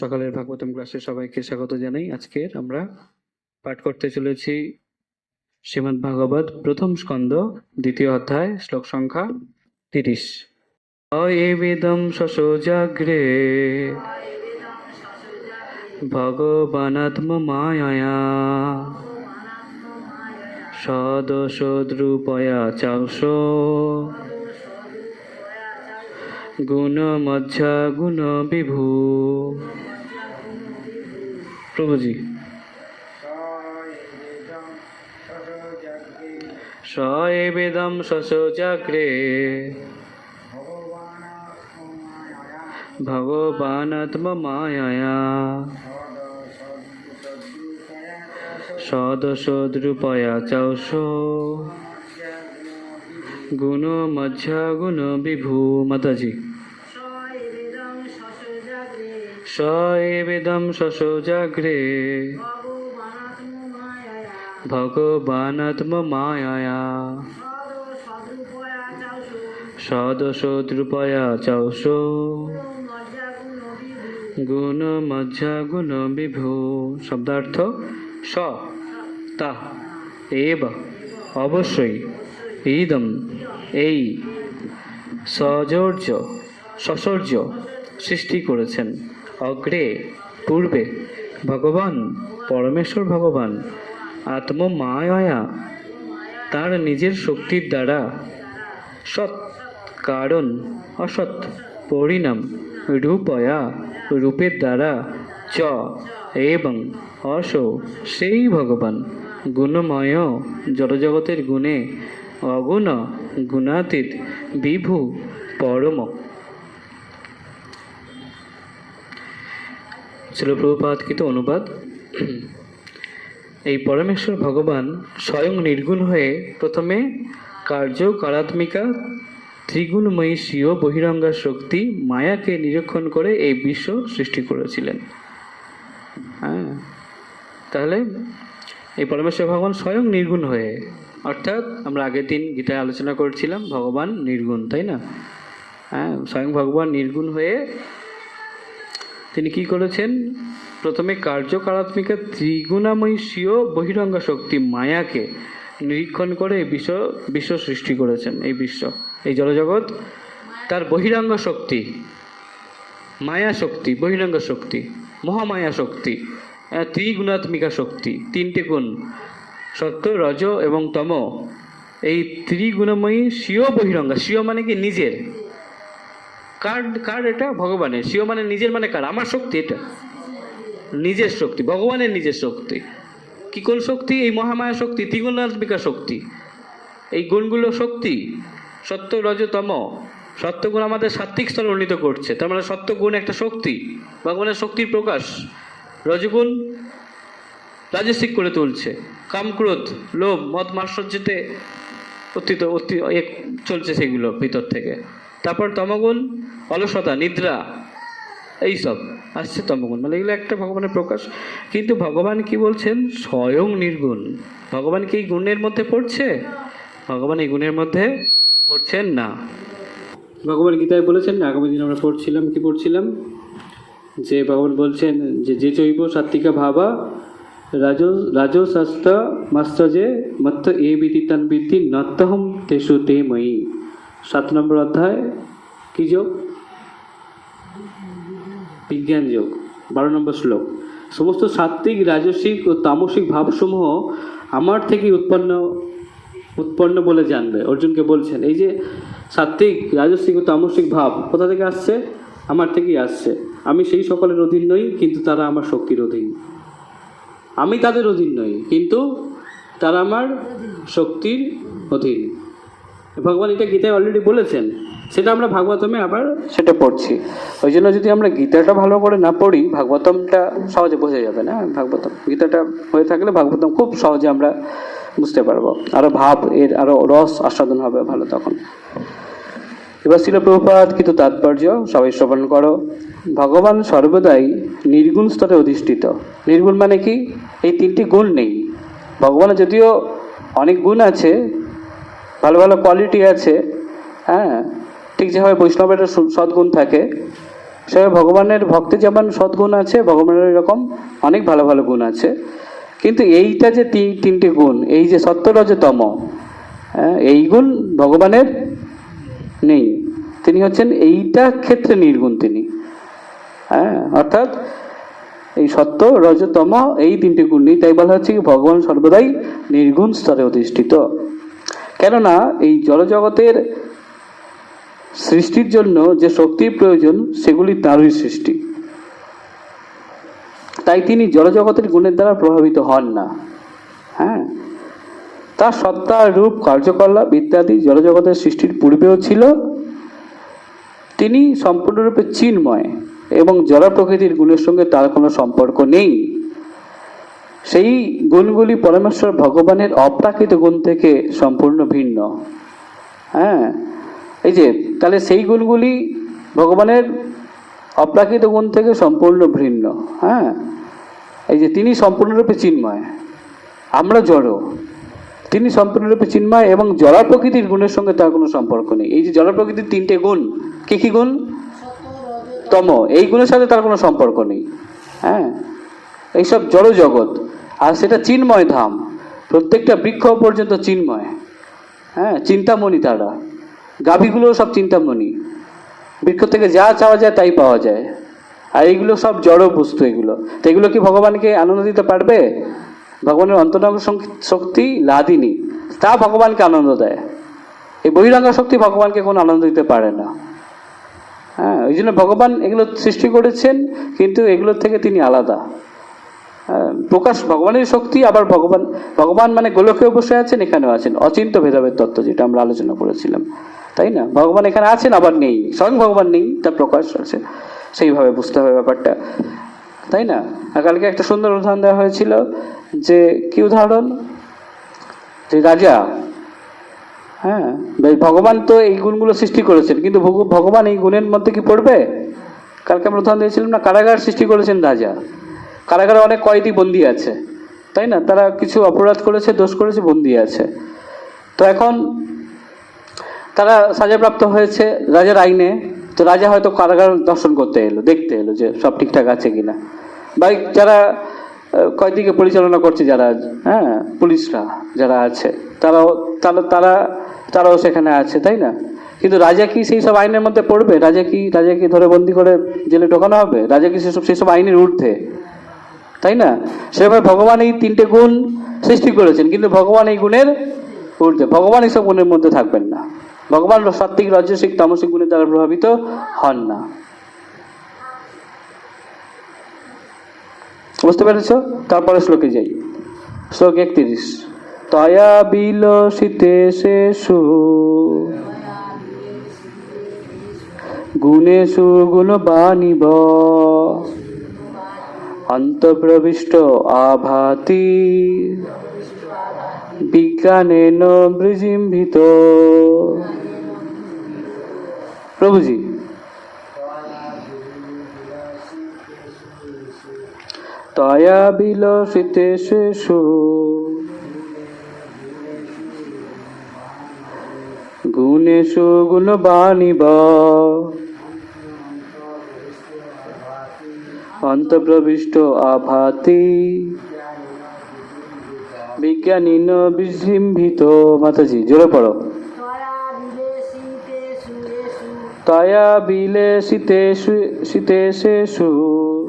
সকালের ভাগবতম ক্লাসে সবাইকে স্বাগত জানাই। আজকের আমরা পাঠ করতে চলেছি শ্রীমদ্ ভাগবত প্রথম স্কন্দ দ্বিতীয় অধ্যায়, শ্লোক সংখ্যা তিরিশ। অয়েবেদম শশোজাগ্রে ভগবানাত্ম মায়া সদশদ্রুপয়া চাষ গুণ মজ্জা গুণ বিভু প্রভুজি। স এবেদম শশোজাগ্রে ভগবানাত্ম মায়া চাষ গুণ মজ্জা গুণ বিভু মাতাজি। ভগবানাত্ম মায়া সদসদ্রূপয়া চাওসু সদশদ্রুপয়া চাষ মজ্জাগুণবিভু গুণ বিভু শব্দার্থ স। তা। এব। অবশ্যই। ইদম। এই। সজর্য। সসর্য। সৃষ্টি করেছেন। অগ্রে, পূর্বে, ভগবান, পরমেশ্বর ভগবান, আত্মমায়া, তার নিজের শক্তির দ্বারা সৎ কারণ, অসৎ পরিণাম, রূপয়া, রূপের দ্বারা চ এবং অস, সেই ভগবান, গুণময়, জড়জগতের গুণে, অগুণ, গুণাতীত, বিভু, পরম ছিল প্রভুপাতকৃত অনুবাদ এই পরমেশ্বর ভগবান স্বয়ং নির্গুণ হয়ে প্রথমে কার্য কারাত্মিকা ত্রিগুণময়ী স্বীয় বহিরঙ্গা শক্তি মায়াকে নিরীক্ষণ করে এই বিশ্ব সৃষ্টি করেছিলেন। হ্যাঁ তাহলে এই পরমেশ্বর ভগবান স্বয়ং নির্গুণ হয়ে, অর্থাৎ আমরা আগের দিন গীতায় আলোচনা করছিলাম, ভগবান নির্গুণ, তাই না? হ্যাঁ স্বয়ং ভগবান নির্গুণ হয়ে তিনি কি করেছেন? প্রথমে কার্যকারাত্মিকা ত্রিগুণাময়ী স্বীয় বহিরঙ্গা শক্তি মায়াকে নিরীক্ষণ করে এই বিশ্ব বিশ্ব সৃষ্টি করেছেন এই বিশ্ব, এই জলজগৎ। তার বহিরঙ্গ শক্তি মায়া শক্তি বহিরঙ্গ শক্তি মহামায়া শক্তি ত্রিগুণাত্মিকা শক্তি, তিনটে গুণ, সত্য, রজ এবং তম। এই ত্রিগুণময়ী স্বীয় বহিরঙ্গা, স্বীয় মানে কি নিজের? কার কার এটা? ভগবানের। স্বীয় মানে নিজের মানে কার? আমার শক্তি এটা। নিজের শক্তি, ভগবানের নিজের শক্তি। কি কোন শক্তি? এই মহামায়া শক্তি, ত্রিগুণাত্মিকা শক্তি। এই গুণগুলো শক্তি, সত্য রজতম সত্যগুণ আমাদের সাত্বিক স্তরে উন্নীত করছে। তার মানে সত্যগুণ একটা শক্তি, ভগবানের শক্তির প্রকাশ। রজগুণ রাজস্বিক করে তুলছে। কামক্রোধ, লোভ, মদ মাশ্চর্যতে অতীত, অতি চলছে সেগুলো ভিতর থেকে। তারপর তমগুণ অলসতা, নিদ্রা, এইসব। আসছে তমগুণ। মানে এগুলো একটা ভগবানের প্রকাশ। কিন্তু ভগবান কি বলছেন? স্বয়ং নির্গুণ। ভগবান কি এই গুণের মধ্যে পড়ছে? ভগবান এই গুণের মধ্যে পড়ছেন না। ভগবান গীতায় বলেছেন না, আগামী দিন আমরা পড়ছিলাম, কি পড়ছিলাম? যে ভগবান বলছেন যে যে চৈব সাত্বিকা ভাবা, রাজ রাজশাস্ত্র মাস্তজে মত্ত এ বিদিতান বিদ্ধি নত্যহম তেষু তে ময়ী। সাত নম্বর অধ্যায়, কি যোগ? বিজ্ঞান যোগ, বারো নম্বর শ্লোক। সমস্ত সাত্বিক রাজসিক ও তামসিক ভাবসমূহ আমার থেকেই উৎপন্ন উৎপন্ন বলে জানবে। অর্জুনকে বলছেন, এই যে সাত্বিক রাজসিক ও তামসিক ভাব কোথা থেকে আসছে? আমার থেকেই আসছে। আমি সেই সকলের অধীন নই, কিন্তু তারা আমার শক্তির অধীন। আমি তাদের অধীন নই, কিন্তু তারা আমার শক্তির অধীন। ভগবান এটা গীতায় অলরেডি বলেছেন। সেটা আমরা ভাগবতমে আবার সেটা পড়ছি। ওই জন্য যদি আমরা গীতাটা ভালো করে না পড়ি, ভাগবতমটা সহজে বোঝা যাবে না? ভাগবতম, গীতাটা হয়ে থাকলে ভাগবতম খুব সহজে আমরা বুঝতে পারব। আরও ভাব, এর আরও রস আস্বাদন হবে ভালো তখন। এবার ছিল প্রপাত কিন্তু তাৎপর্য, সবাই শ্রবণ করো। ভগবান সর্বদাই নির্গুণ স্তরে অধিষ্ঠিত। নির্গুণ মানে কি? এই তিনটি গুণ নেই। ভগবানের যদিও অনেক গুণ আছে, ভালো ভালো কোয়ালিটি আছে হ্যাঁ ঠিক যেভাবে বৈষ্ণবের সদ্গুণ থাকে সেভাবে ভগবানের ভক্তি যেমন সদ্গুণ আছে ভগবানের এরকম অনেক ভালো ভালো গুণ আছে। কিন্তু এইটা যে তিন- তিনটে গুণ এই যে সত্য রজ তম হ্যাঁ, এই গুণ ভগবানের নেই। তিনি হচ্ছেন এইটা ক্ষেত্রে নির্গুণ তিনি। হ্যাঁ অর্থাৎ এই সত্য রজতম এই তিনটি গুণ নেই তাই বলা হচ্ছে কি ভগবান সর্বদাই নির্গুণ স্তরে অধিষ্ঠিত। কেননা এই জড়জগতের সৃষ্টির জন্য যে শক্তির প্রয়োজন, সেগুলি তাঁরই সৃষ্টি। তাই তিনি জড়জগতের গুণের দ্বারা প্রভাবিত হন না। হ্যাঁ? তার সত্তা রূপ, কার্যকলাপ ইত্যাদি জড়জগতের সৃষ্টির পূর্বেও ছিল। তিনি সম্পূর্ণরূপে চিন্ময় এবং জড় প্রকৃতির গুণের সঙ্গে তার কোনো সম্পর্ক নেই। সেই গুণগুলি পরমেশ্বর ভগবানের অপ্রাকৃত গুণ থেকে সম্পূর্ণ ভিন্ন। হ্যাঁ? এই যে তাহলে সেই গুণগুলি ভগবানের অপ্রাকৃত গুণ থেকে সম্পূর্ণ ভিন্ন হ্যাঁ? এই যে তিনি সম্পূর্ণরূপে চিন্ময়, আমরা জড়। তিনি সম্পূর্ণরূপে চিন্ময় এবং জড় প্রকৃতির গুণের সঙ্গে তার কোনো সম্পর্ক নেই। এই যে জড় প্রকৃতির তিনটে গুণ, কি কী গুণ? তম, এই গুণের সাথে তার কোনো সম্পর্ক নেই হ্যাঁ? এইসব জড় জগৎ, আর সেটা চিন্ময় ধাম। প্রত্যেকটা বৃক্ষ পর্যন্ত চিন্ময় হ্যাঁ? চিন্তামণি তারা। গাভীগুলো সব চিন্তামণি। বৃক্ষ থেকে যা চাওয়া যায় তাই পাওয়া যায়। আর এইগুলো সব জড় বস্তু এগুলো। তো এগুলো কি ভগবানকে আনন্দ দিতে পারবে? ভগবানের অন্তরঙ্গ শক্তি- লাদিনী তা ভগবানকে আনন্দ দেয়। এই বহিরঙ্গ শক্তি ভগবানকে কোনো আনন্দ দিতে পারে না। হ্যাঁ ওই জন্য ভগবান এগুলো সৃষ্টি করেছেন কিন্তু এগুলোর থেকে তিনি আলাদা। হ্যাঁ, প্রকাশ ভগবানের শক্তি আবার ভগবান ভগবান মানে গোলকেও বসে আছেন এখানেও আছেন। অচিন্ত ভেদাভেদ তত্ত্ব যেটা আমরা আলোচনা করেছিলাম। তাই না? ভগবান এখানে আছেন, আবার নেই। স্বয়ং ভগবান নেই, তার প্রকাশ আছে সেইভাবে বুঝতে হবে ব্যাপারটা। তাই না? কালকে একটা সুন্দর উদাহরণ দেওয়া হয়েছিল যে, কি উদাহরণ? যে রাজা হ্যাঁ ভগবান তো এই গুণগুলো সৃষ্টি করেছেন, কিন্তু ভগবান এই গুণের মধ্যে কি পড়বে? কালকে আমরা উদাহরণ দিয়েছিলাম না, কারাগার সৃষ্টি করেছেন রাজা। কারাগারে অনেক কয়েদি বন্দি আছে। তাই না? তারা কিছু অপরাধ করেছে, দোষ করেছে, বন্দি আছে। তো এখন তারা সাজাপ্রাপ্ত হয়েছে রাজার আইনে। তো রাজা হয়তো কারাগার দর্শন করতে এলো, দেখতে এলো যে সব ঠিকঠাক আছে কিনা। বা যারা কয়েদিকে পরিচালনা করছে যারা হ্যাঁ পুলিশরা যারা আছে, তারাও, তারা তারা, তারাও সেখানে আছে, তাই না? কিন্তু রাজা কি সেই সব আইনের মধ্যে পড়বে? রাজা কি রাজা কি ধরে বন্দি করে জেলে ঢোকানো হবে? রাজা কি সেসব সেই সব আইনের ঊর্ধ্বে? তাই না? সেভাবে ভগবান এই তিনটে গুণ সৃষ্টি করেছেন, কিন্তু ভগবান এই গুণের ঊর্ধ্বে। ভগবান এইসব গুণের মধ্যে থাকবেন না। ভগবান সাত্বিক রাজসিক তামসিক গুণের দ্বারা প্রভাবিত হন না। বুঝতে পেরেছ? তারপরে শ্লোকে যাই। শ্লোক একত্রিশ। তয়া বিলসিতে শেষু। গুণেশু গুণবাণিব। অন্তঃপ্রবিষ্ট আভাতি। বিজ্ঞানেন বৃজিম্ভিত। প্রভুজি। তয়া বিলসিতে শেষু। গুণেশু গুণবাণিব অন্তঃপ্রবিষ্ট আভাতি। বিজ্ঞানীন বিজৃম্ভিত মাতাজি জোরে পড়ো। তয়া বিলেসিতেষু রেষু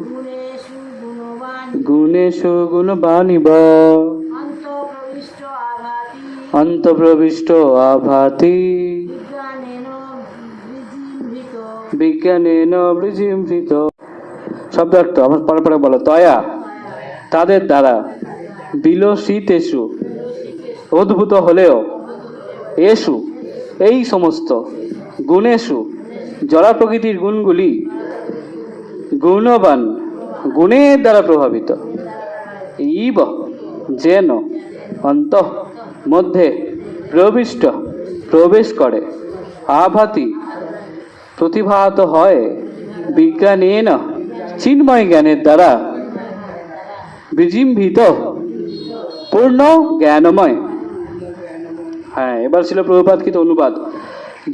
গুণেষু গুণবান গুণেশু গুণবাণিব অন্তঃপ্রবিষ্ট আভাতি। বিজ্ঞানেন বিজৃম্ভিত। শব্দ অর্থ আমার পরে বলো। তয়া, তাদের দ্বারা বিলসিতেষু অদ্ভুত হলেও এসু এই সমস্ত গুণেশু জড়া প্রকৃতির গুণগুলি গুণবান, গুণের দ্বারা প্রভাবিত। ইব, যেন, অন্ত, মধ্যে প্রবিষ্ট, প্রবেশ করে। আভাতি, প্রতিভাত হয় বিজ্ঞানেন, চিন্ময় জ্ঞানের দ্বারা বিজিম্ভিত, পূর্ণ জ্ঞানময়। হ্যাঁ এবার ছিল প্রভুপাতকৃত অনুবাদ।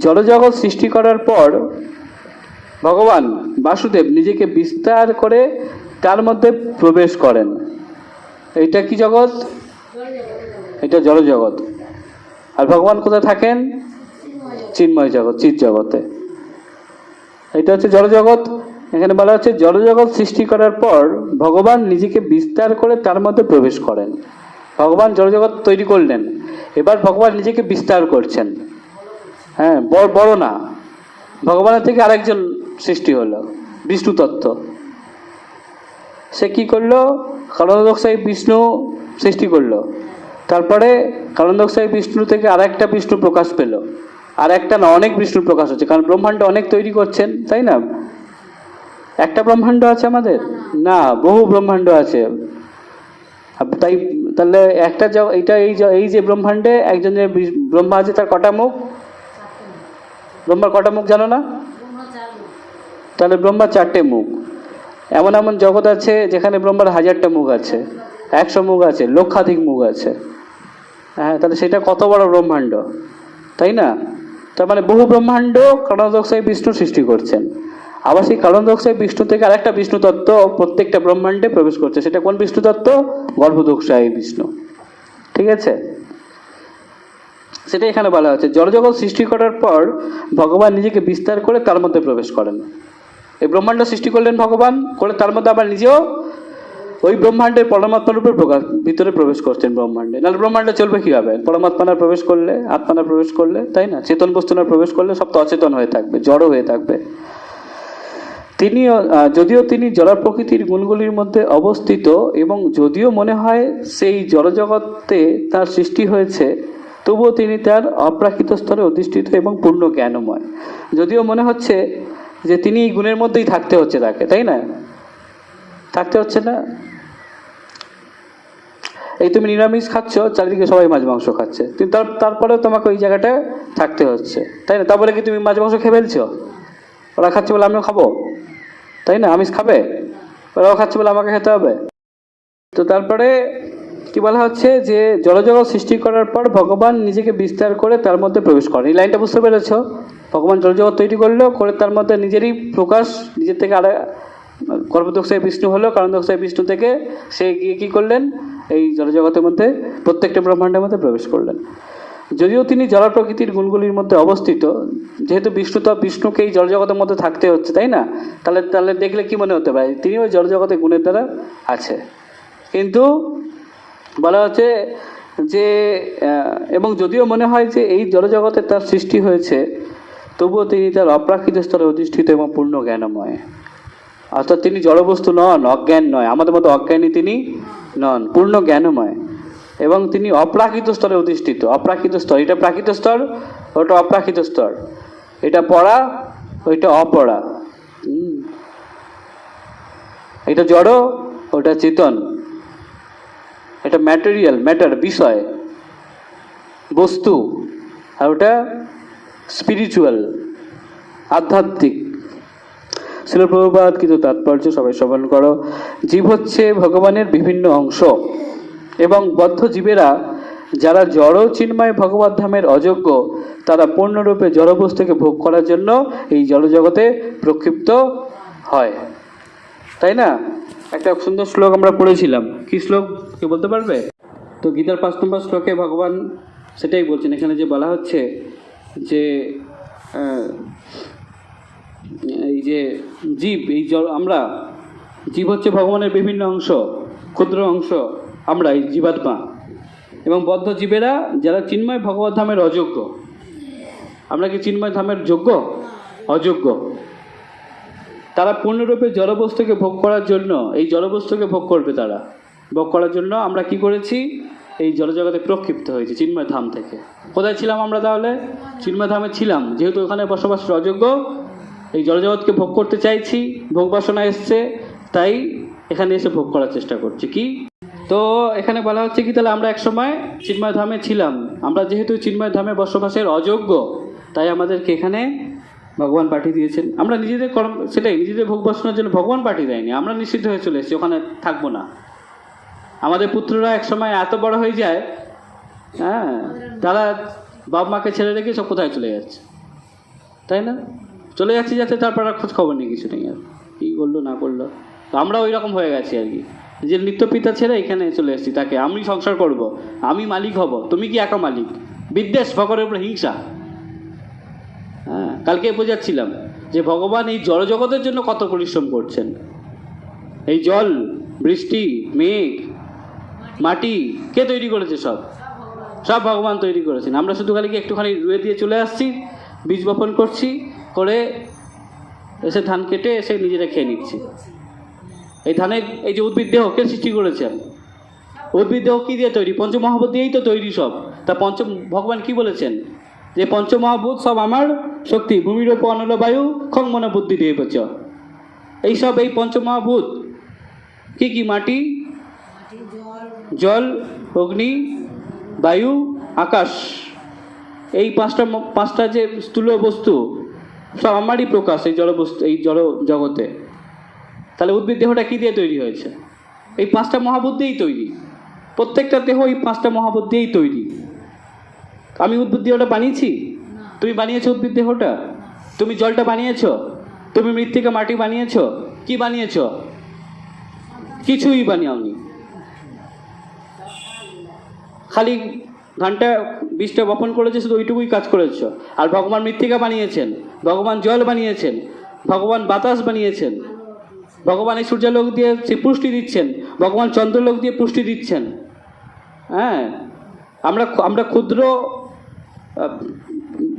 জড়জগৎ সৃষ্টি করার পর ভগবান বাসুদেব নিজেকে বিস্তার করে তার মধ্যে প্রবেশ করেন। এটা কি জগৎ? এটা জড় জগৎ আর ভগবান কোথায় থাকেন? চিন্ময় জগৎ চিৎ জগতে। এটা হচ্ছে জড়জগৎ এখানে বলা হচ্ছে জড়জগৎ সৃষ্টি করার পর ভগবান নিজেকে বিস্তার করে তার মধ্যে প্রবেশ করেন। ভগবান জড়জগৎ তৈরি করলেন। এবার ভগবান নিজেকে বিস্তার করছেন। হ্যাঁ বড় বড় না। ভগবানের থেকে আরেকজন সৃষ্টি হলো বিষ্ণু তত্ত্ব সে কি করল? কারণদক্ষাই বিষ্ণু সৃষ্টি করল। তারপরে কারণদক্ষাই বিষ্ণু থেকে আরেকটা বিষ্ণু প্রকাশ পেল। আর একটা না, অনেক বিষ্ণু প্রকাশ হচ্ছে, কারণ ব্রহ্মাণ্ড অনেক তৈরি করছেন, তাই না? একটা ব্রহ্মাণ্ড আছে আমাদের? না, বহু ব্রহ্মাণ্ড আছে। তাই, তাহলে একটা এইটা এই এই যে ব্রহ্মাণ্ডে একজন যে বিশ- ব্রহ্মা আছে তার কটা মুখ? ব্রহ্মার কটা মুখ জানো না? তাহলে ব্রহ্মার চারটে মুখ। এমন এমন জগৎ আছে যেখানে ব্রহ্মার হাজারটা মুখ আছে, একশো মুখ আছে, লক্ষাধিক মুখ আছে। হ্যাঁ তাহলে সেটা কত বড় ব্রহ্মাণ্ড? তাই না? তার মানে বহু ব্রহ্মাণ্ড কারণদক্ষায় বিষ্ণু সৃষ্টি করছেন। আবার সেই কারণদক্ষায় বিষ্ণু থেকে আরেকটা বিষ্ণু তত্ত্ব প্রত্যেকটা ব্রহ্মাণ্ডে প্রবেশ করছে। সেটা কোন বিষ্ণু তত্ত্ব? গর্ভদক্ষায় বিষ্ণু। ঠিক আছে? সেটা এখানে বলা হচ্ছে জড়জগৎ সৃষ্টি করার পর ভগবান নিজেকে বিস্তার করে তার মধ্যে প্রবেশ করেন। এই ব্রহ্মাণ্ড সৃষ্টি করলেন ভগবান, করে তার মধ্যে আবার নিজেও ওই ব্রহ্মাণ্ডের পরমাত্মা রূপে প্রকাশ, ভিতরে প্রবেশ করছেন ব্রহ্মাণ্ডে। নাহলে ব্রহ্মাণ্ড চলবে কীভাবে? পরমাত্মানা প্রবেশ করলে, আত্মানা প্রবেশ করলে, তাই না? চেতন বস্তুনা প্রবেশ করলে সব তো অচেতন হয়ে থাকবে, জড়ো হয়ে থাকবে। তিনি যদিও তিনি জড় প্রকৃতির গুণগুলির মধ্যে অবস্থিত এবং যদিও মনে হয় সেই জড়জগতে তার সৃষ্টি হয়েছে তবুও তিনি তার অপ্রাকৃত স্তরে অধিষ্ঠিত এবং পূর্ণ জ্ঞানময়। যদিও মনে হচ্ছে যে তিনি এই গুণের মধ্যেই থাকতে হচ্ছে তাকে, তাই না? থাকতে হচ্ছে না? এই তুমি নিরামিষ খাচ্ছ, চারিদিকে সবাই মাছ মাংস খাচ্ছে। তার, তারপরেও তোমাকে ওই জায়গাটা থাকতে হচ্ছে, তাই না? তারপরে কি তুমি মাছ মাংস খেয়ে ফেলছো? ওরা খাচ্ছে বলে আমিও খাব, তাই না? আমিষ খাবে? ওরাও খাচ্ছে বলে আমাকে খেতে হবে। তো তারপরে কি বলা হচ্ছে যে জলজগৎ সৃষ্টি করার পর ভগবান নিজেকে বিস্তার করে তার মধ্যে প্রবেশ করেন। এই লাইনটা বুঝতে পেরেছ? ভগবান জলজগৎ তৈরি করল, করে তার মধ্যে নিজেরই প্রকাশ, নিজের থেকে আর গর্ভদক্ষায় বিষ্ণু হলো কারণ দক্ষায় বিষ্ণু থেকে সে গিয়ে কী করলেন? এই জলজগতের মধ্যে, প্রত্যেকটা ব্রহ্মাণ্ডের মধ্যে প্রবেশ করলেন। যদিও তিনি জল প্রকৃতির গুণগুলির মধ্যে অবস্থিত, যেহেতু বিষ্ণু তো বিষ্ণুকে এই জলজগতের মধ্যে থাকতে হচ্ছে, তাই না? তাহলে তাহলে দেখলে কি মনে হতে পারে? তিনি ওই জলজগতে গুণের দ্বারা আছে। কিন্তু বলা হচ্ছে যে এবং যদিও মনে হয় যে এই জলজগতে তার সৃষ্টি হয়েছে, তবুও তিনি তার অপ্রাকৃত স্তরে অধিষ্ঠিত এবং পূর্ণ জ্ঞানময়। অর্থাৎ তিনি জড়বস্তু নন, অজ্ঞান নয়। আমাদের মতো অজ্ঞানী তিনি নন, পূর্ণ জ্ঞানময়। এবং তিনি অপ্রাকৃত স্তরে অধিষ্ঠিত। অপ্রাকৃত স্তর, এটা প্রাকৃত স্তর, ওটা অপ্রাকৃত স্তর। এটা পড়া, ওইটা অপড়া। এটা জড়, ওটা চেতন। এটা ম্যাটেরিয়াল ম্যাটার বিষয়, বস্তু, আর ওটা স্পিরিচুয়াল আধ্যাত্মিক। শিলপ্রভুপাত কিন্তু তাৎপর্য সবাই শ্রবণ করো। জীব হচ্ছে ভগবানের বিভিন্ন অংশ, এবং বদ্ধ জীবেরা, যারা জড় চিন্ময় ভগবত ধামের অযোগ্য, তারা পূর্ণরূপে জড়বস্তুকে ভোগ করার জন্য এই জড়জগতে প্রক্ষিপ্ত হয়। তাই না? একটা সুন্দর শ্লোক আমরা পড়েছিলাম। কি শ্লোক? কে বলতে পারবে? তো গীতার পাঁচ নম্বর শ্লোকে ভগবান সেটাই বলছেন, এখানে যে বলা হচ্ছে যে এই যে জীব, এই জ- আমরা, জীব হচ্ছে ভগবানের বিভিন্ন অংশ, ক্ষুদ্র অংশ, আমরা, এই জীবাত্মা। এবং বদ্ধ জীবেরা যারা চিন্ময় ভগবত ধামের অযোগ্য। আমরা কি চিন্ময় ধামের যোগ্য? অযোগ্য। তারা পূর্ণরূপে জড়বস্তুকে ভোগ করার জন্য, এই জড়বস্তুকে ভোগ করবে তারা। ভোগ করার জন্য আমরা কি করেছি? এই জলজগতে প্রক্ষিপ্ত হয়েছে, চিন্ময় ধাম থেকে। কোথায় ছিলাম আমরা তাহলে? চিন্ময় ধামে ছিলাম, যেহেতু ওখানে বসবাসের অযোগ্য, এই জলজগৎকে ভোগ করতে চাইছি, ভোগ বাসনা এসছে, তাই এখানে এসে ভোগ করার চেষ্টা করছি। কি? তো এখানে বলা হচ্ছে কি, তাহলে আমরা একসময় চিন্ময় ধামে ছিলাম। আমরা যেহেতু চিন্ময় ধামে বসবাসের অযোগ্য, তাই আমাদেরকে এখানে ভগবান পাঠিয়ে দিয়েছেন। আমরা নিজেদের কর্ম, সেটাই, নিজেদের ভোগ বাসনার জন্য ভগবান পাঠিয়ে দেয়নি। আমরা নিষিদ্ধ হয়ে চলে এসেছি, ওখানে থাকব না। আমাদের পুত্ররা এক সময় এত বড় হয়ে যায় হ্যাঁ তারা বাপ মাকে ছেড়ে রেখে সব কোথায় চলে যাচ্ছে? তাই না? চলে যাচ্ছি যাতে তারপর আর খোঁজ খবর নেই, কিছু নেই আর কী করল, না করল। তো আমরা ওই রকম হয়ে গেছি আর কি। যে নিত্যপিতা ছেড়ে এখানে চলে এসেছি, তাকে আমি সংসার করব, আমি মালিক হব। তুমি কি একা মালিক? বিদ্বেষ, ফকরের উপর হিংসা। হ্যাঁ কালকে বোঝাচ্ছিলাম যে ভগবান এই জড়জগতের জন্য কত পরিশ্রম করছেন। এই জল, বৃষ্টি, মেঘ, মাটি, কে তৈরি করেছে সব? সব ভগবান তৈরি করেছেন। আমরা শুধু খালি কি একটুখানি রুয়ে দিয়ে চলে আসছি, বীজ বপন করছি, করে এসে ধান কেটে এসে নিজেরা খেয়ে নিচ্ছি। এই ধানের, এই যে উদ্ভিদ দেহ, কে সৃষ্টি করেছেন উদ্ভিদ দেহ কী দিয়ে তৈরি? পঞ্চমহাভূত দিয়েই তো তৈরি সব। তা পঞ্চম, ভগবান কি বলেছেন? যে পঞ্চমহাভূত সব আমার শক্তি ভূমির ওপর অনল বায়ু খং মনে বুদ্ধি দিয়ে পেছ এইসব এই পঞ্চমহাভূত। কি কি? মাটি, জল, অগ্নি, বায়ু, আকাশ। এই পাঁচটা পাঁচটা যে স্থূল বস্তু, সব আমারই প্রকাশ এই জড়বস্তু এই জড় জগতে। তাহলে উদ্ভিদ দেহটা কী দিয়ে তৈরি হয়েছে? এই পাঁচটা মহাবুদ্ধ দিয়েই তৈরি। প্রত্যেকটা দেহ এই পাঁচটা মহাবুদ্ধ দিয়েই তৈরি। আমি উদ্ভিদ দেহটা বানিয়েছি? তুমি বানিয়েছো উদ্ভিদ দেহটা তুমি জলটা বানিয়েছো? তুমি মৃত্তিকা মাটি বানিয়েছো? কি বানিয়েছো? কিছুই বানিয়াওনি। খালি ধানটা বীজটা বপন করেছে, শুধু ওইটুকুই কাজ করেছ। আর ভগবান মৃত্তিকা বানিয়েছেন। ভগবান জল বানিয়েছেন। ভগবান বাতাস বানিয়েছেন। ভগবান এই সূর্যালোক দিয়ে সে পুষ্টি দিচ্ছেন। ভগবান চন্দ্রলোক দিয়ে পুষ্টি দিচ্ছেন। হ্যাঁ আমরা আমরা ক্ষুদ্র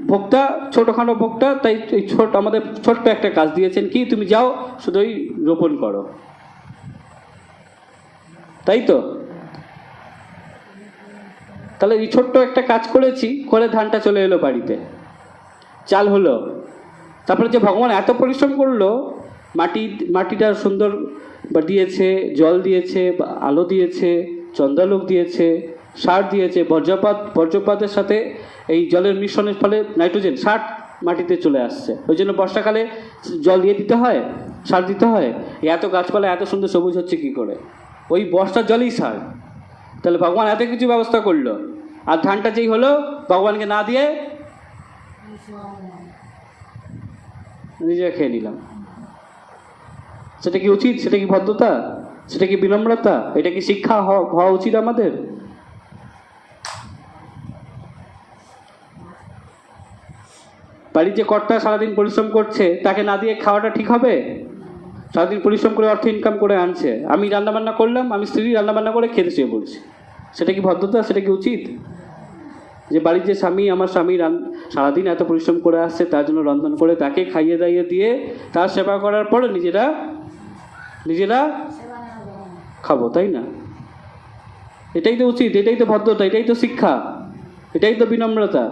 ভোক্তা, ছোটোখাটো ভোক্তা, তাই ছোট, আমাদের ছোট্ট একটা কাজ দিয়েছেন। কি, তুমি যাও শুধুই রোপণ করো। তাই তো? তাহলে এই ছোট্ট একটা কাজ করেছি, করে ধানটা চলে এলো বাড়িতে। চাল হলো। তারপরে যে ভগবান এত পরিশ্রম করল, মাটি, মাটিটা সুন্দর দিয়েছে, জল দিয়েছে আলো দিয়েছে, চন্দ্রালোক দিয়েছে সার দিয়েছে। বর্জ্যপাত বর্জ্যপাতের সাথে এই জলের মিশ্রণের ফলে নাইট্রোজেন সার মাটিতে চলে আসছে। ওই জন্য বর্ষাকালে জল দিয়ে দিতে হয়, সার দিতে হয়। এত গাছপালা, এত সুন্দর সবুজ হচ্ছে কি করে? ওই বর্ষার জলেই সার। তাহলে ভগবান এত কিছু ব্যবস্থা করল। আর ধানটা যেই হলো, ভগবানকে না দিয়ে নিজে খেয়ে নিলাম। সেটা কি উচিত? সেটা কি ভদ্রতা? সেটা কি বিনম্রতা? এটা কি শিক্ষা হওয়া উচিত আমাদের? বাড়ির যে কর্তা সারাদিন পরিশ্রম করছে, তাকে না দিয়ে খাওয়াটা ঠিক হবে? সারাদিন পরিশ্রম করে অর্থ ইনকাম করে আনছে। আমি রান্নাবান্না করলাম, আমি স্ত্রী রান্নাবান্না করে খেতে শুয়ে পড়ছি। সেটা কি ভদ্রতা? সেটা কি উচিত? যে বাড়ির যে স্বামী, আমার স্বামী সারাদিন এত পরিশ্রম করে আসছে, তার জন্য রন্ধন করে তাকে খাইয়ে দাইয়ে দিয়ে তার সেবা করার পরে নিজেরা নিজেরা খাব, তাই না? এটাই তো উচিত, এটাই তো ভদ্রতা, এটাই তো শিক্ষা, এটাই তো বিনম্রতা।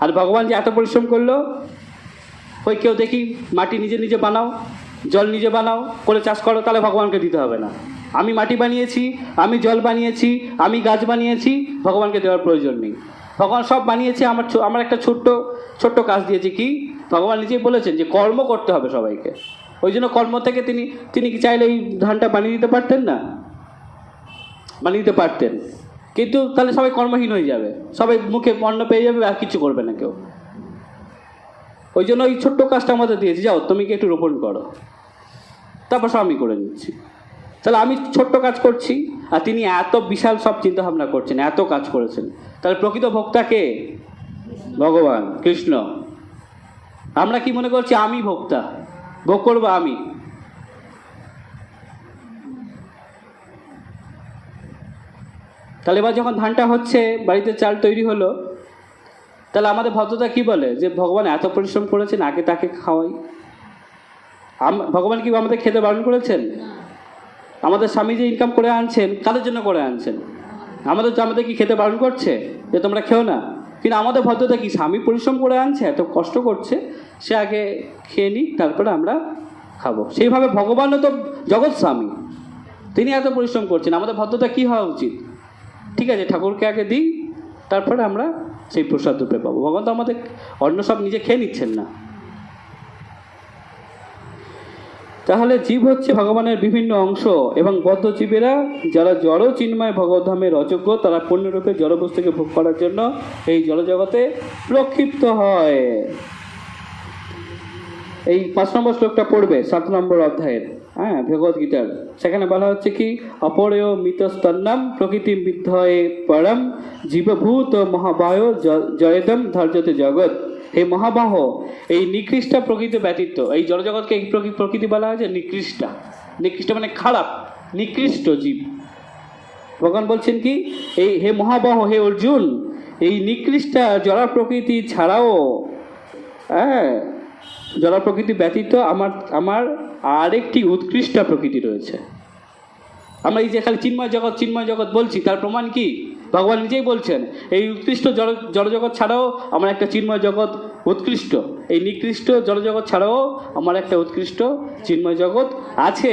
আর ভগবান যে এত পরিশ্রম করল ওই কেউ দেখি মাটি নিজে নিজে বানাও, জল নিজে বানাও করে চাষ করো, তাহলে ভগবানকে দিতে হবে না। আমি মাটি বানিয়েছি, আমি জল বানিয়েছি, আমি গাছ বানিয়েছি, ভগবানকে দেওয়ার প্রয়োজন নেই। ভগবান সব বানিয়েছে, আমার আমার একটা ছোট্ট ছোট্ট কাজ দিয়েছে কি? ভগবান নিজেই বলেছেন যে কর্ম করতে হবে সবাইকে। ওই জন্য কর্ম থেকে তিনি তিনি কি চাইলে এই ধানটা বানিয়ে দিতে পারতেন না? বানিয়ে দিতে পারতেন। কিন্তু তাহলে সবাই কর্মহীন হয়ে যাবে। সবাই মুখে অন্ন পেয়ে যাবে আর কিছু করবে না কেউ। ওই জন্য ওই ছোট্ট কাজটা আমাদের দিয়েছি, যাও, তুমি কি একটু রোপণ করো। তারপর সব আমি করে নিচ্ছি। তাহলে আমি ছোট্ট কাজ করছি, আর তিনি এত বিশাল সব চিন্তা ভাবনা করছেন, এত কাজ করেছেন। তাহলে প্রকৃত ভোক্তা কে? ভগবান, কৃষ্ণ। আমরা কি মনে করছি? আমি ভোক্তা। ভোগ করব আমি। তাহলে এবার যখন ধানটা হচ্ছে, বাড়িতে চাল তৈরি হলো, তাহলে আমাদের ভদ্রতা কি বলে? যে ভগবান এত পরিশ্রম করেছেন, আগে তাকে খাওয়াই। ভগবান কি আমাদের খেতে বারণ করেছেন? আমাদের স্বামী যে ইনকাম করে আনছেন, কাদের জন্য করে আনছেন? আমাদের তো আমাদের কি খেতে বারণ করছে? যে তোমরা খেও না। কিন্তু আমাদের ভদ্রতা কি? স্বামী পরিশ্রম করে আনছে, এত কষ্ট করছে, সে আগে খেয়ে নিই তারপরে আমরা খাব। সেইভাবে ভগবানও তো জগৎ স্বামী। তিনি এত পরিশ্রম করছেন। আমাদের ভদ্রতা কি হওয়া উচিত? ঠিক আছে, ঠাকুরকে আগে দিই, তারপরে আমরা সেই প্রসাদ রূপে পাবো। ভগবান তো আমাদের অন্য সব নিজে খেয়ে নিচ্ছেন না। তাহলে জীব হচ্ছে ভগবানের বিভিন্ন অংশ এবং বদ্ধ জীবেরা যারা জড় চিন্ময় ভগবধামের অযোগ্য তারা পূর্ণরূপে জড়বস্তুকে ভোগ করার জন্য এই জড়জগতে প্রক্ষিপ্ত হয়। এই পাঁচ নম্বর শ্লোকটা পড়বে, সাত নম্বর অধ্যায়ের। হ্যাঁ ভগবত গীতার সেখানে বলা হচ্ছে কি, অপরেয় মিতস্তন্নাম প্রকৃতি বিদ্ধয়ে পরম জীবভূত মহাবায় জ- জয়দম ধৈর্যতে জগৎ। হে মহাবাহ, এই নিকৃষ্টা প্রকৃতি ব্যতীত, এই জড়জগৎকে এই প্রকৃ- প্রকৃতি বলা হয় যে নিকৃষ্টা। নিকৃষ্ট মানে খারাপ, নিকৃষ্ট জীব। ভগবান বলছেন কি, এই হে মহাবাহ, হে অর্জুন, এই নিকৃষ্টা জড়া প্রকৃতি ছাড়াও হ্যাঁ জড়া প্রকৃতি ব্যতীত আমার আমার আরেকটি উৎকৃষ্ট প্রকৃতি রয়েছে। আমরা এই যে খালি চিন্ময় জগৎ চিন্ময় জগৎ বলছি, তার প্রমাণ কি? ভগবান নিজেই বলছেন, এই উৎকৃষ্ট জড় জড়জগৎ ছাড়াও আমার একটা চিন্ময় জগৎ উৎকৃষ্ট। এই নিকৃষ্ট জড়জগৎ ছাড়াও আমার একটা উৎকৃষ্ট চিন্ময় জগৎ আছে।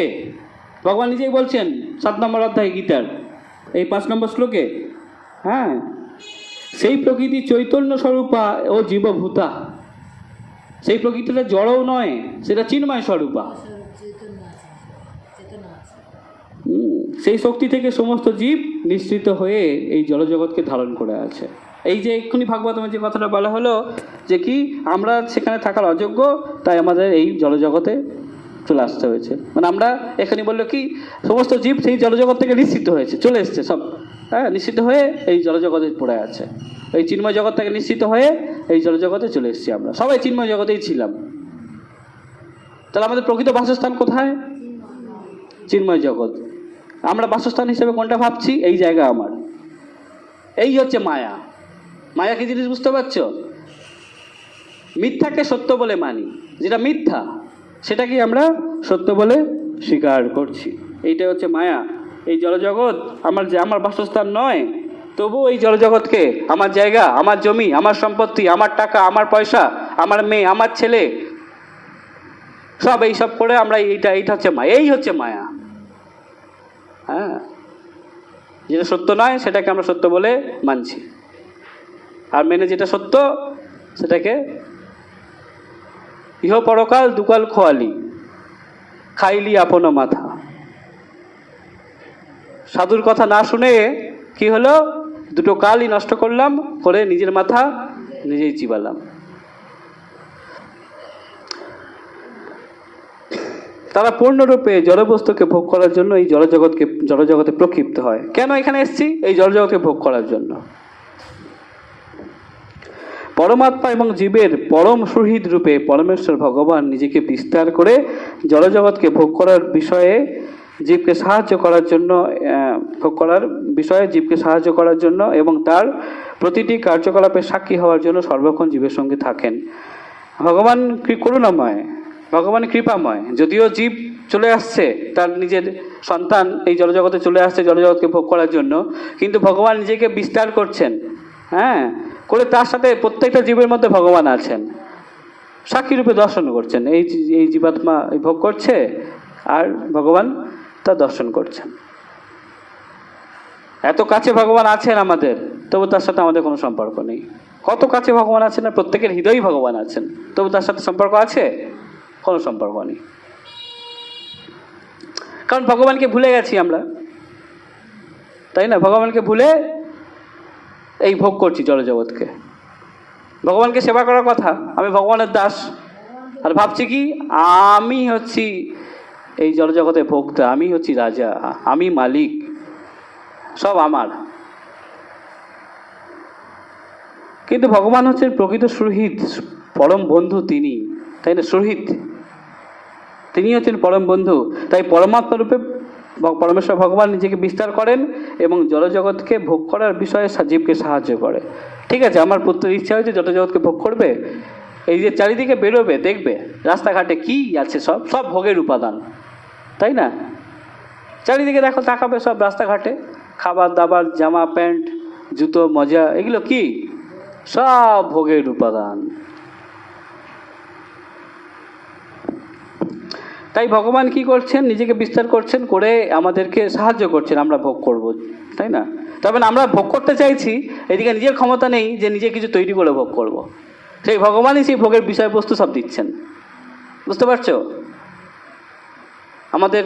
ভগবান নিজেই বলছেন, সাত নম্বর অধ্যায় গীতার, এই পাঁচ নম্বর শ্লোকে হ্যাঁ সেই প্রকৃতি চৈতন্য স্বরূপা ও জীবভূতা। সেই প্রকৃতিটা জড়ও নয়, সেটা চিন্ময় স্বরূপা। সেই শক্তি থেকে সমস্ত জীব নিশ্চিত হয়ে এই জলজগৎকে ধারণ করে আছে। এই যে এক্ষুনি ভাগবতমের যে কথাটা বলা হলো, যে কি আমরা সেখানে থাকার অযোগ্য, তাই আমাদের এই জলজগতে চলে আসতে হয়েছে। মানে আমরা এখানে বলল কি, সমস্ত জীব সেই জলজগৎ থেকে নিশ্চিত হয়েছে, চলে এসছে সব। হ্যাঁ নিশ্চিত হয়ে এই জলজগতে পড়ে আছে। এই চিন্ময় জগৎ থেকে নিশ্চিত হয়ে এই জলজগতে চলে এসেছি আমরা। সবাই চিন্ময় জগতেই ছিলাম। তাহলে আমাদের প্রকৃত বাসস্থান কোথায়? চিন্ময় জগৎ। আমরা বাসস্থান হিসেবে কোনটা ভাবছি? এই জায়গা আমার। এই হচ্ছে মায়া। মায়া কি জিনিস বুঝতে পারছ? মিথ্যাকে সত্য বলে মানি। যেটা মিথ্যা সেটাকে আমরা সত্য বলে স্বীকার করছি। এইটা হচ্ছে মায়া। এই জলজগৎ আমার যে, আমার বাসস্থান নয়, তবু এই জলজগৎকে, আমার জায়গা, আমার জমি, আমার সম্পত্তি, আমার টাকা, আমার পয়সা, আমার মেয়ে, আমার ছেলে, সব এইসব করে আমরা এইটা এইটা হচ্ছে মায়া। এই হচ্ছে মায়া। হ্যাঁ। যেটা সত্য নয়, সেটাকে আমরা সত্য বলে মানছি। আর মেনে যেটা সত্য, সেটাকে ইহ পরকাল দুকাল খোয়ালি, খাইলি আপন মাথা। সাধুর কথা না শুনে কি হলো? দুটো কালই নষ্ট করলাম, করে নিজের মাথা নিজেই চিবালাম। তারা পূর্ণরূপে জড়বস্তুকে ভোগ করার জন্য এই জড়জগৎকে, জড়জগতে প্রক্ষিপ্ত হয়। কেন এখানে এসেছি? এই জড়জগৎকে ভোগ করার জন্য। পরমাত্মা এবং জীবের পরম সুহৃদ রূপে পরমেশ্বর ভগবান নিজেকে বিস্তার করে জড়জগৎকে ভোগ করার বিষয়ে জীবকে সাহায্য করার জন্য ভোগ করার বিষয়ে জীবকে সাহায্য করার জন্য এবং তার প্রতিটি কার্যকলাপের সাক্ষী হওয়ার জন্য সর্বক্ষণ জীবের সঙ্গে থাকেন। ভগবান কৃ- করুণাময়? ভগবান কৃপাময়। যদিও জীব চলে আসছে, তার নিজের সন্তান এই জলজগতে চলে আসছে জলজগৎকে ভোগ করার জন্য, কিন্তু ভগবান নিজেকে বিস্তার করছেন হ্যাঁ? করে তার সাথে প্রত্যেকটা জীবের মধ্যে ভগবান আছেন। সাক্ষী রূপে দর্শন করছেন। এই এই জীবাত্মা ভোগ করছে, আর ভগবান তা দর্শন করছেন। এত কাছে ভগবান আছেন আমাদের, তবু তার সাথে আমাদের কোনো সম্পর্ক নেই। কত কাছে ভগবান আছেন আর প্রত্যেকের হৃদয়ই ভগবান আছেন। তবু তার সাথে সম্পর্ক আছে? কোনো সম্পর্ক নেই। কারণ ভগবানকে ভুলে গেছি আমরা। তাই না? ভগবানকে ভুলে এই ভোগ করছি জড়জগৎকে ভগবানকে সেবা করার কথা, আমি ভগবানের দাস। আর ভাবছি কি? আমি হচ্ছি এই জড়জগতে ভোক্তা, আমি হচ্ছি রাজা, আমি মালিক, সব আমার। কিন্তু ভগবান হচ্ছেন প্রকৃত সুহৃদ পরম বন্ধু তিনি, তাই না? সুহৃদ তিনি হচ্ছেন পরম বন্ধু। তাই পরমাত্মা রূপে পরমেশ্বর ভগবান নিজেকে বিস্তার করেন এবং জড়জগৎকে ভোগ করার বিষয়ে জীবকে সাহায্য করে। ঠিক আছে, আমার পুত্রের ইচ্ছা হয়েছে জড়জগৎকে ভোগ করবে। এই যে চারিদিকে বেরোবে, দেখবে, রাস্তাঘাটে কি আছে সব সব ভোগের উপাদান। তাই না? চারিদিকে দেখো, তাকাবে সব রাস্তাঘাটে। খাবার, দাবার, জামা, প্যান্ট, জুতো, মজা, এগুলো কি? সব ভোগের উপাদান। তাই ভগবান কি করছেন? নিজেকে বিস্তার করছেন করে আমাদেরকে সাহায্য করছেন আমরা ভোগ করব তাই না? তবে আমরা ভোগ করতে চাইছি এদিকে নিজের ক্ষমতা নেই যে নিজে কিছু তৈরি করে ভোগ করব। সেই ভগবানই সেই ভোগের বিষয়বস্তু সব দিচ্ছেন। বুঝতে পারছ? আমাদের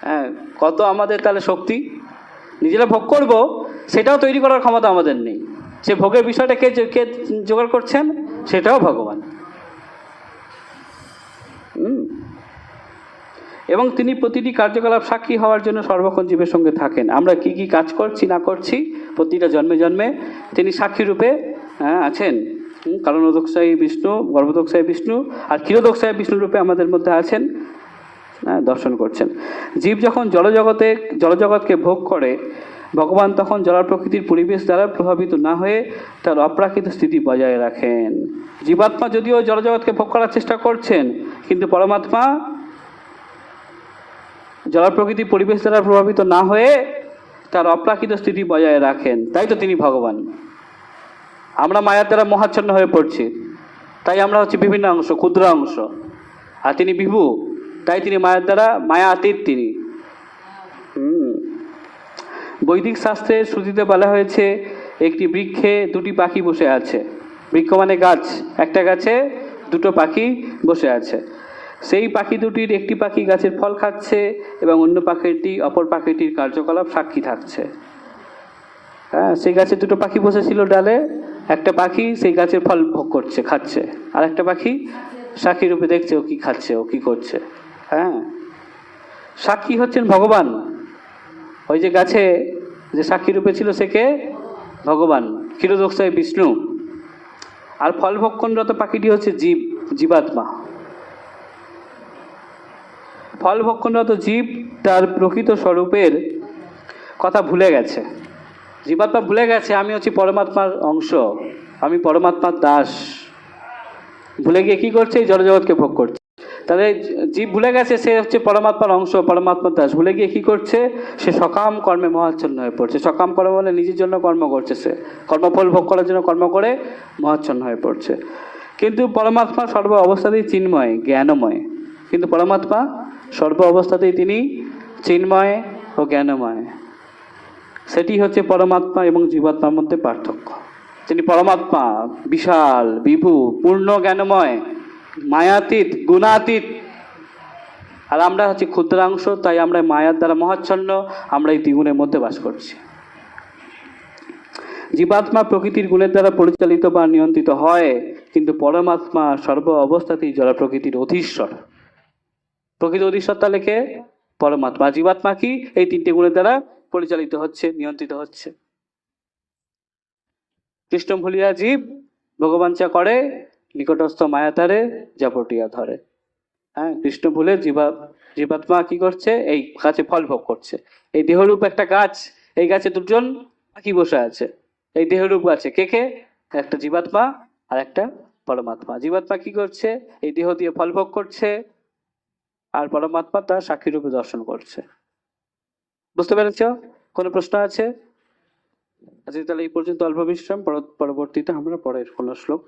হ্যাঁ, কত আমাদের তাহলে শক্তি? নিজেরা ভোগ করব সেটাও তৈরি করার ক্ষমতা আমাদের নেই। সে ভোগের বিষয়টা কে কে জোগাড় করছেন? সেটাও ভগবান। এবং তিনি প্রতিটি কার্যকলাপ সাক্ষী হওয়ার জন্য সর্বক্ষণ জীবের সঙ্গে থাকেন। আমরা কি কি কাজ করছি না করছি প্রতিটা জন্মে জন্মে তিনি সাক্ষী রূপে হ্যাঁ, আছেন। কারণ বিষ্ণু গর্ভদোক্ষায়ী বিষ্ণু আর ক্ষীরদোক্ষায়ী বিষ্ণু রূপে আমাদের মধ্যে আছেন হ্যাঁ, দর্শন করছেন। জীব যখন জলজগতে জলজগৎকে ভোগ করে ভগবান তখন জল প্রকৃতির পরিবেশ দ্বারা প্রভাবিত না হয়ে তার অপ্রাকৃত স্থিতি বজায় রাখেন। জীবাত্মা যদিও জলজগৎকে ভোগ করার চেষ্টা করছেন কিন্তু পরমাত্মা জল প্রকৃতির পরিবেশ দ্বারা প্রভাবিত না হয়ে তার অপ্রাকৃত স্থিতি বজায় রাখেন, তাই তো তিনি ভগবান। আমরা মায়ার দ্বারা মহাচ্ছন্ন হয়ে পড়ছি, তাই আমরা হচ্ছে বিভিন্ন অংশ, ক্ষুদ্র অংশ। আর তিনি বিভু, তাই তিনি মায়ার দ্বারা মায়া আতীত তিনি। বৈদিক শাস্ত্রের শ্রুতিতে বলা হয়েছে, একটি বৃক্ষে দুটি পাখি বসে আছে। বৃক্ষ মানে গাছ, একটা গাছে দুটো পাখি বসে আছে। সেই পাখি দুটির একটি পাখি গাছের ফল খাচ্ছে এবং অন্য পাখিটি, অপর পাখিটির কার্যকলাপ সাক্ষী থাকছে। হ্যাঁ সেই গাছে দুটো পাখি বসেছিল ডালে। একটা পাখি সেই গাছের ফল ভোগ করছে, খাচ্ছে। আর একটা পাখি সাক্ষী রূপে দেখছে, ও কি খাচ্ছে, ও কি করছে। হ্যাঁ সাক্ষী হচ্ছেন ভগবান। ওই যে গাছে যে সাক্ষী রূপে ছিল সে কে? ভগবান। ক্ষীরদোক্ষায় বিষ্ণু। আর ফল ভক্ষণরত পাখিটি হচ্ছে জীব, জীবাত্মা। ফল ভক্ষণরত জীব তার প্রকৃত স্বরূপের কথা ভুলে গেছে। জীবাত্মা ভুলে গেছে, আমি হচ্ছি পরমাত্মার অংশ, আমি পরমাত্মার দাস। ভুলে গিয়ে কী করছে? এই জড়জগৎকে ভোগ করছে। তাহলে জীব ভুলে গেছে, সে হচ্ছে পরমাত্মার অংশ, পরমাত্মার দাস। ভুলে গিয়ে কী করছে? সে সকাম কর্মে মহাচ্ছন্ন হয়ে পড়ছে। সকাম কর্ম বলে নিজের জন্য কর্ম করছে সে। কর্মফল ভোগ করার জন্য কর্ম করে মহাচ্ছন্ন হয়ে পড়ছে। কিন্তু পরমাত্মা সর্ব অবস্থাতেই চিন্ময়, জ্ঞানময়। কিন্তু পরমাত্মা সর্ব অবস্থাতেই তিনি চিন্ময় ও জ্ঞানময়। সেটি হচ্ছে পরমাত্মা এবং জীবাত্মার মধ্যে পার্থক্য। তিনি পরমাত্মা, বিশাল, বিভু, পূর্ণ, জ্ঞানময়, মায়াতীত, গুণাতীত। আর আমরা হচ্ছে ক্ষুদ্রাংশ, তাই আমরা মায়ার দ্বারা মহাচ্ছন্ন, আমরা এই দ্বিগুণের মধ্যে বাস করছি। জীবাত্মা প্রকৃতির গুণের দ্বারা পরিচালিত বা নিয়ন্ত্রিত হয়, কিন্তু পরমাত্মা সর্ব অবস্থাতেই জড় প্রকৃতির অধীশ্বর। প্রকৃত অধীশ্বরতা লেখে পরমাত্মা। জীবাত্মা কি? এই তিনটে গুণের দ্বারা পরিচালিত হচ্ছে, নিয়ন্ত্রিত হচ্ছে। কৃষ্ণ ভুলিয়া জীব, ভগবান চা করে, নিকটস্থ মায়া মায়াতারে জাপটিয়া ধরে। হ্যাঁ কৃষ্ণ ভুলে জীবা, জীবাত্মা কি করছে? এই গাছে ফল ভোগ করছে। এই দেহরূপ একটা গাছ, এই গাছে দুজন পাখি বসে আছে। এই দেহরূপ গাছে কে কে? একটা জীবাত্মা আর একটা পরমাত্মা। জীবাত্মা কি করছে? এই দেহ দিয়ে ফল ভোগ করছে আর পরমাত্মা তার সাক্ষী রূপে দর্শন করছে। বুঝতে পেরেছ? কোনো প্রশ্ন আছে? আজকে তাহলে এই পর্যন্ত অল্প বিশ্রাম, পর- পরবর্তীতে আমরা পরের কোনো শ্লোক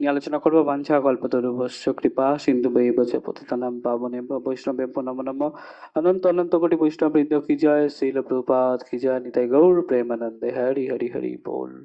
নিয়ে আলোচনা করব। বাঞ্ছা কল্পতরুভস্য কৃপা সিন্ধু বৈবচ পতিতানাম পাবনে বৈষ্ণবে নম নম। অনন্ত অনন্ত কোটি বৈষ্ণব বৃন্দ কি জয়? শিল প্রপাত কি জয়? নিতাই গৌর প্রেমানন্দে। হরি হরি হরি বল।